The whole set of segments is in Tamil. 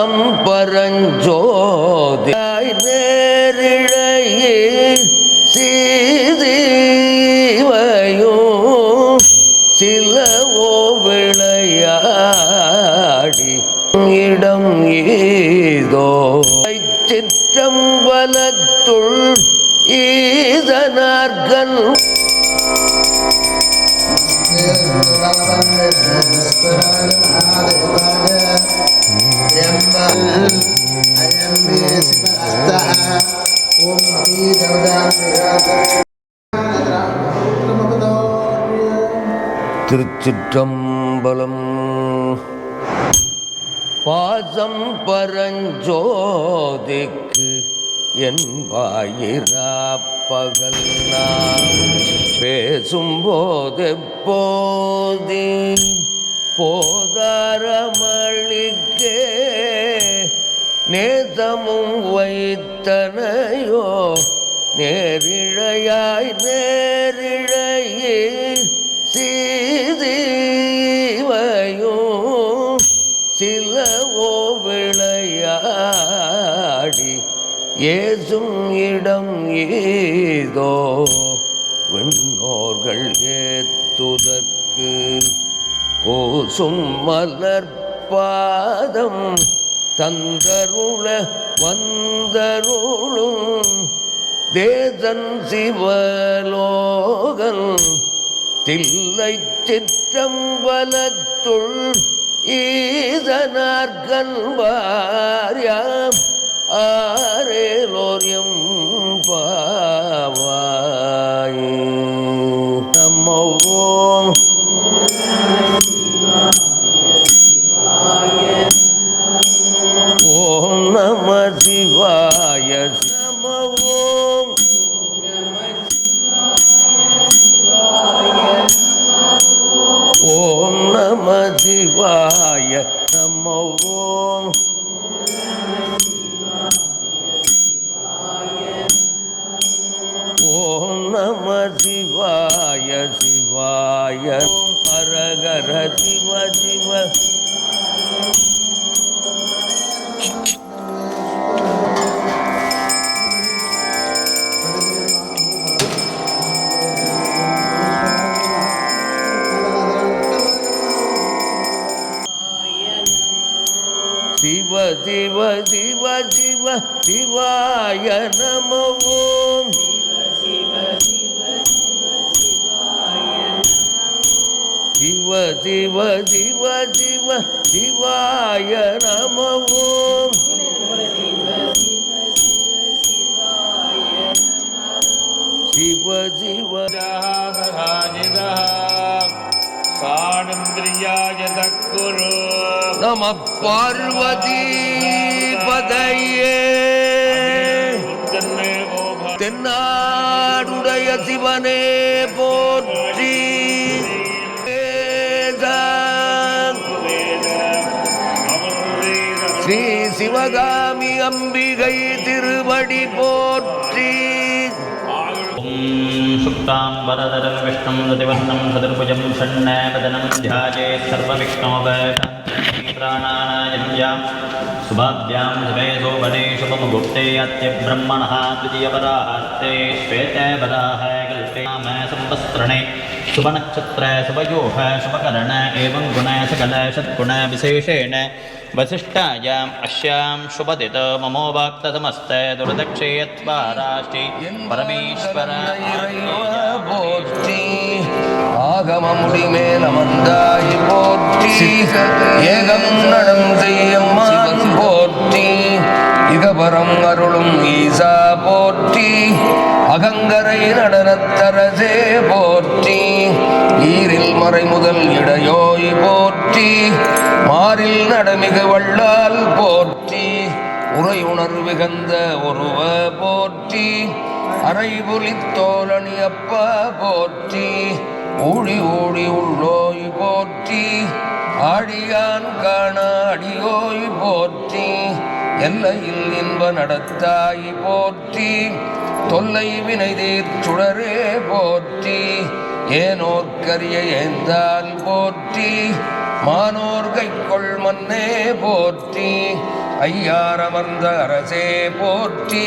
ஆசம் பரஞ்சோதி நேரிழையே சீதீவையும் சிலவோ விளையாடி இடம் ஏதோ சிற்றம்பலத்துள் ஈதனார்கன் திருச்சிற்றம்பலம் பாசம் பரஞ்சோதிக்கு என் வாயிராப்பகல் நான் பேசும்போது போதே போதாரமளிக்கே நேதமும் வைத்தனையோ நேரிழையாய் நேரிழையே சீதீவையும் சிலவோ விளையாடி ஏசும் இடம் ஏதோ. சும்மலர்பாதம் தந்தருள வந்தருளும் தேசன் சிவலோகன் தில்லை சிற்றம்பலத்துள் ஈசனார்கன் ஆரேலோரியம் பாவாய். நம்மோ நம சிவாய நம ஓம் நம சிவாய நமவோம் ஓம் நம சிவாய சிவாய ஓம் ஹரஹர சிவ சிவ சிவ சிவ சிவ சிவ சிவாய நம ஓம் சிவ சிவ சிவ சிவ சிவாய நம ஓம் சிவ. சிவ சாணந்திரியாய தக்குரு நம பார்வதி பதையே. தென்னாடுடைய சிவனே போற்றி. ஸ்ரீ சிவகாமி அம்பிகை திருவடி போற்றி. सुप्ताम्बरधरं विष्णुं दतिवर्णं सदर्भुजं षण्णवदनं ध्यायेत् सर्वविष्णोपैप्राणानायम्यां शुभाभ्यां शुभेशोभने शुभमुगुप्ते अत्यब्रह्मणः श्वेत श्वेते है नाम संवस्त्रणे शुभनक्षत्र शुभयोः शुभकरण एवं गुण सकल सद्गुण विशेषेण वसिष्ठायाम् अस्यां शुभदित ममो वाक्तसमस्त दुर्दक्षेयत्वाराष्टि परमेश्वर இறைவா போற்றி ஆகமமுடி மேலமர்ந்தாய் போற்றி ஏகம் நடம் செய்யம்மான் போற்றி இகபரம் அருளும் ஈசா போற்றி அகங்கரை நடனத்தரசே போற்றி ஈரில் மறை முதல் இடையோய் போற்றி மாறில் நடமிகு வள்ளால் போற்றி உரை உணர்வுகந்த ஒருவ போற்றி அரைபுலி தோழனி அப்பா போற்றி ஊழி ஊழி உள்ளோய் போற்றி ஆடியான் காண அடியோய் போற்றி எல்லையில் இன்ப நடத்தாய் போற்றி தொல்லை வினை சுடரே போற்றி ஏனோர்க்கரிய ஏந்தால் போற்றி மானோர் கைக்கொள் மன்னே போற்றி ஐயாரமர்ந்த அரசே போற்றி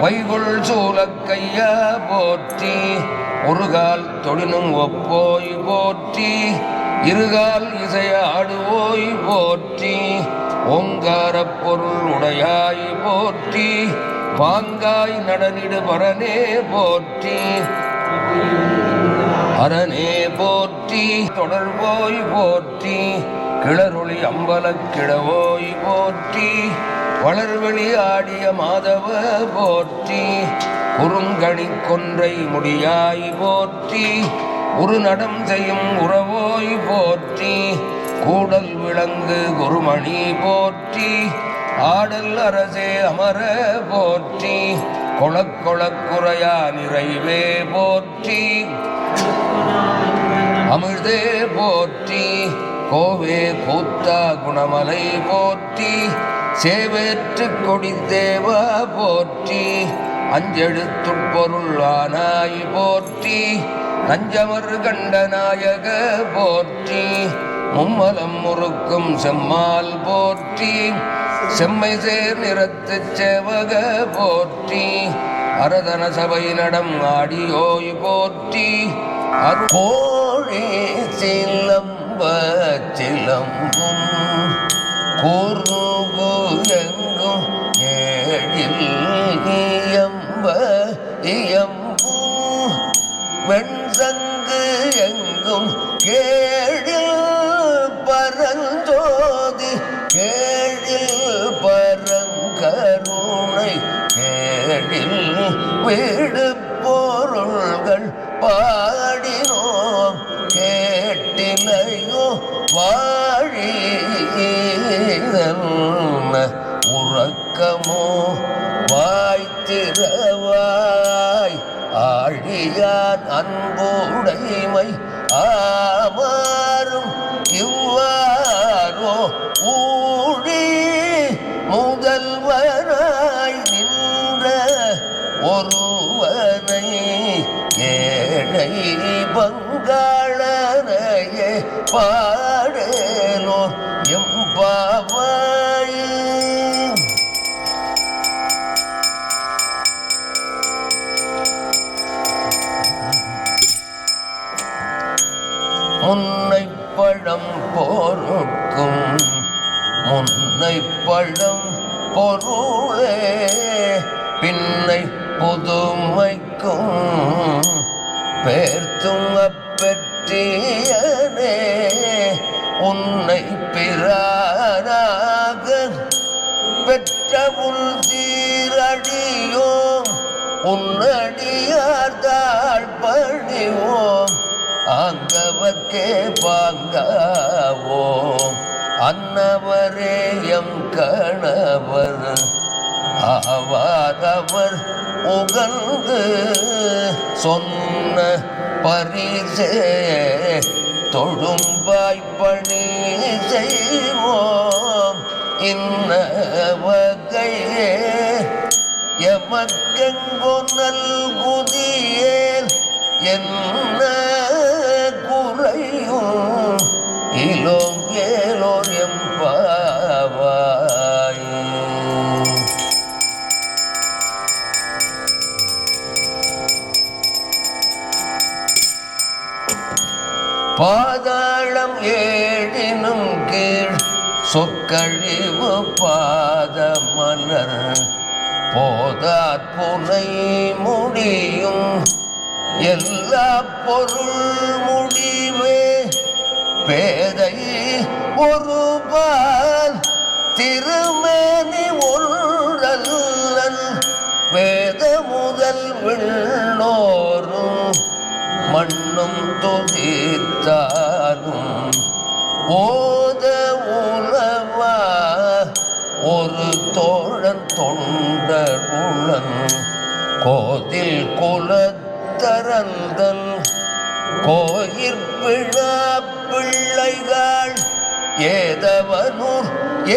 வைகுள் சூலக்கையா போற்றி ஒருகால் தொழிலும் ஒப்போய் போற்றி இருகால் இசையாடுவோய் போற்றி ஓங்காரப் பொருள் உடையாய் போற்றி பாங்காய் நடனிடு பரனே போற்றி. அரணே போற்றி தொடர்வோய் போற்றி. கிளரொளி அம்பலக்கிழவோய் போற்றி. வளர்வெளி ஆடிய மாதவ போற்றி. குறுங்கணி கொன்றை முடியாய் போற்றி. ஒரு நடம் செய்யும் உறவோய் போற்றி. கூடல் விளங்கு குருமணி போற்றி. ஆடல் அரசே அமர போற்றி. கொளக்கொளக்குறையா நிறைவே போற்றி. அமிழ்தே போற்றி. கோவே கூத்தா குணமலை போற்றி. சேவேற்று கொடி தேவா போற்றி. அஞ்செழுத்துப்பொருள் ஆனாய் போற்றி. நஞ்சமர் கண்டநாயக போற்றி. மும்மலம் முறுக்கும் செம்மால் போற்றி. செம்மை சேர் நிறத்து செவக போற்றி அரதன சபை நடம் ஆடியோய் போற்றி. அருகோழே சிலம்ப சிலம்பும் கூர்கு எங்கும் ஏழில் இயம்ப இயம்பும். வெண்சங்கு எங்கும் கே கேழில் வீடு பொருள்கள் பாடினோம். கேட்டிலையோ வாழிதல் உறக்கமோ வாய்த்திரவாய். ஆழியான் அன்புடைமை ஆமா ஒருவனை ஏழை பங்காளனையே பாடலோ எம்பாவாய். முன்னை பழம் போருக்கும் முன்னை பழம் பொருளே பின்னை புதுமைக்கும் பேர்த்தும் அப்பெற்றியனே உன்னை பிறாராக பெற்ற உன் சீரடியோம் உன்னடியார்தாள் பணிவோம் அங்கவர்க்கே பாங்காவோம். அன்னவரே எம் கணவர் ஆவாரவர் உகந்து சொன்ன பரிசே தொழும்பாய் பணி செய்வோம் இன்ன வகையே. எமக்கெங்கோ நல்குதியேல் என்ன குறையும்? பாதாளம் ஏழினும் கீழ் சொற்கழிவு பாத மலர் போதாற் புனை முடியும். எல்லா பொருள் முடிவே பேதை ஒரு பால் திருமேனி ஒன்றல்லன் வேத முதல் விண்ணோ மண்ணும் தொகைத்தாலும் போத உலவா ஒரு தோழன் தொண்டருளன் கோதில் குலத்தரந்தல் கோயிற்பிழா பிள்ளைகள். ஏதவனூர்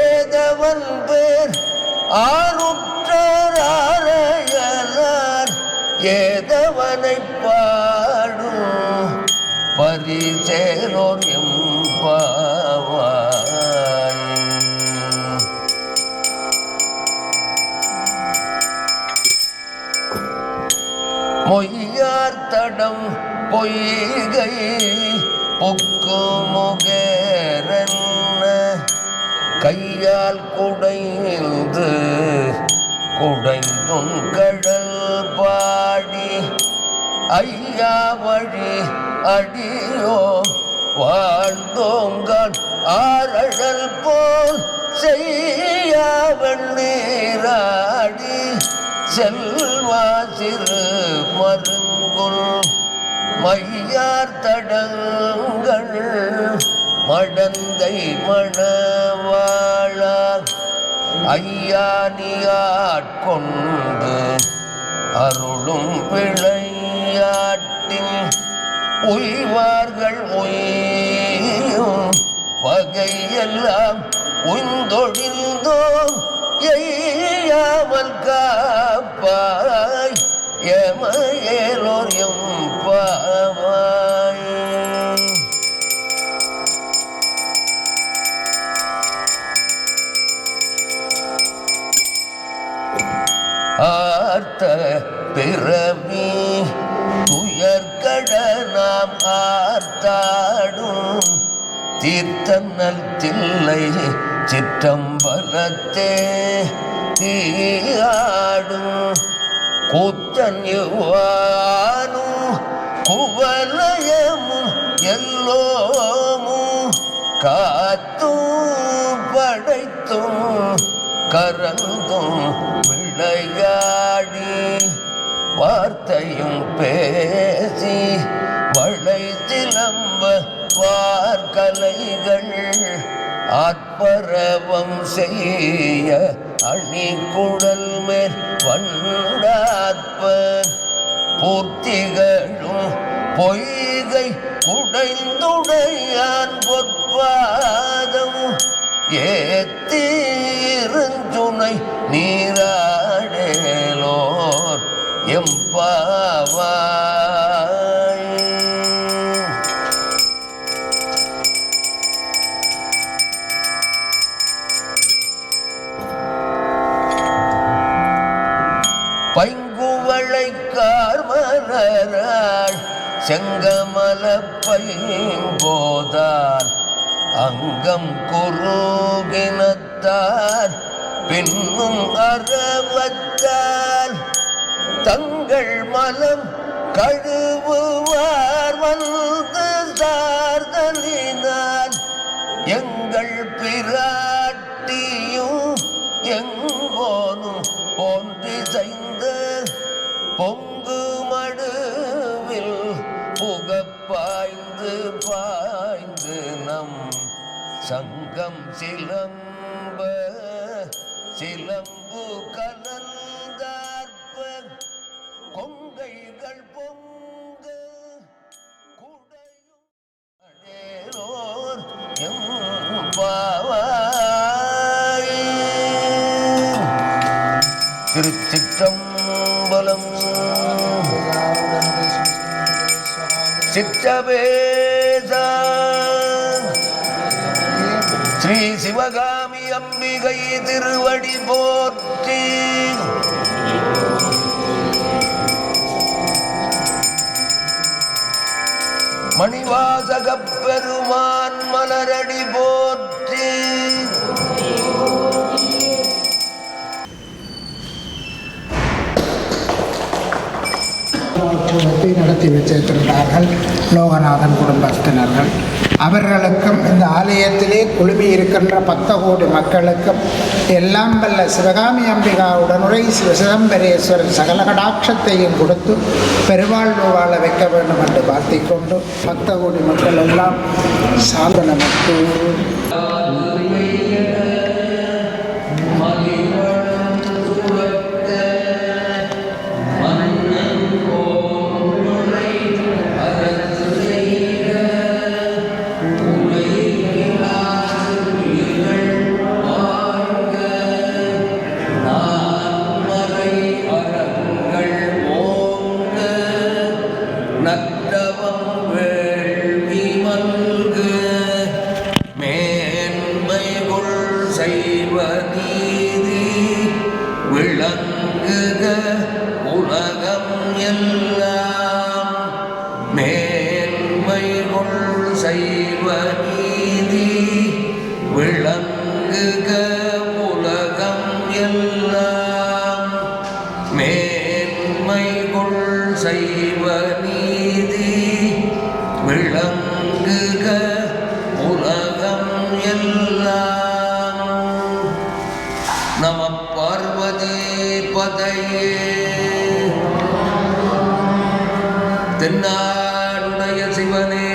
ஏதவன் பேர் ஆருற்றாரையலார் ஏதவனை பாடும். பரிசேலோர் எம்பாவாய் மொய்யார் தடம் பொய்கை பொக்கு முகேரன்ன. கையால் குடைந்து குடைந்தும் கடல் வாடி ஐயா வழி அடியோ வாழ்ந்தோங்கான் ஆரழல் போல் செய்யாவள் நீராடி செல்வா சிறு மருங்குள் மையார் தடங்கள் மடந்தை மணவாழ ஐயா ஐயானியாட்கொண்டு அருளும் விளையாட்டின் உய்வார்கள் உயும் வகையெல்லாம் உய்ந்தொழிந்தோம். எய்யாமல் காப்பாய் எமையேலோர் எம் பாவாய். நாம் தீர்த்தன்னல் தில்லை சிற்றம்பலத்தே தீயாடும் கூத்தன் யுவானும் குவலயமும் எல்லோமும் காத்தும் படைத்தும் கரந்தும் விளையாடி வார்த்தையும் பேசி வளை திலம்ப வார்கலைகள் ஆத்பரவம் செய்ய அணி குழல் மேல் வண்டாற்ப பூர்த்திகளும் பொய்கை குடைந்துடையான் பொற்பாதம். ஏத்தீருஞ்சுனை நீராடேலோர் எம்பாவா செங்கமலப்பயங்கோதார் அங்கம் குருகினத்தார் பின்னும் அறவத்தார். தங்கள் மலம் கழுவுவார் வந்து சார்தலினார். எங்கள் பிராட்டியும் எங்கோனும் போன்றி செய்த பொங்க பாய்ந்து பாய்ந்து நம் சங்கம் சிலம்ப சிலம்பு கலந்தார்ப்ப கொங்கைகள் பொங்க குடையும் அடேரோர் எம் பாவாய் திருச்சிற்றம்பலம் சிற்றபேசா ஸ்ரீ சிவகாமி அம்பிகை திருவடி போற்றி. மணிவாசகப்பெரு உற்சவத்தை நடத்தி வச்சிருக்கிறார்கள் லோகநாதன் குடும்பத்தினர்கள் அவர்களுக்கும் இந்த ஆலயத்திலே குழுமி இருக்கின்ற பத்த கோடி மக்களுக்கும் எல்லாம் வல்ல சிவகாமி அம்பிகா உடனுரை சிவ சகல கடாட்சத்தையும் கொடுத்து பெருவாழ்வு வாழ வைக்க வேண்டும் என்று பார்த்திக்கொண்டு பத்த கோடி மக்கள் எல்லாம் சாந்தனமற்று. நம பார்வதி பதையே தென்னாடுடைய சிவனே.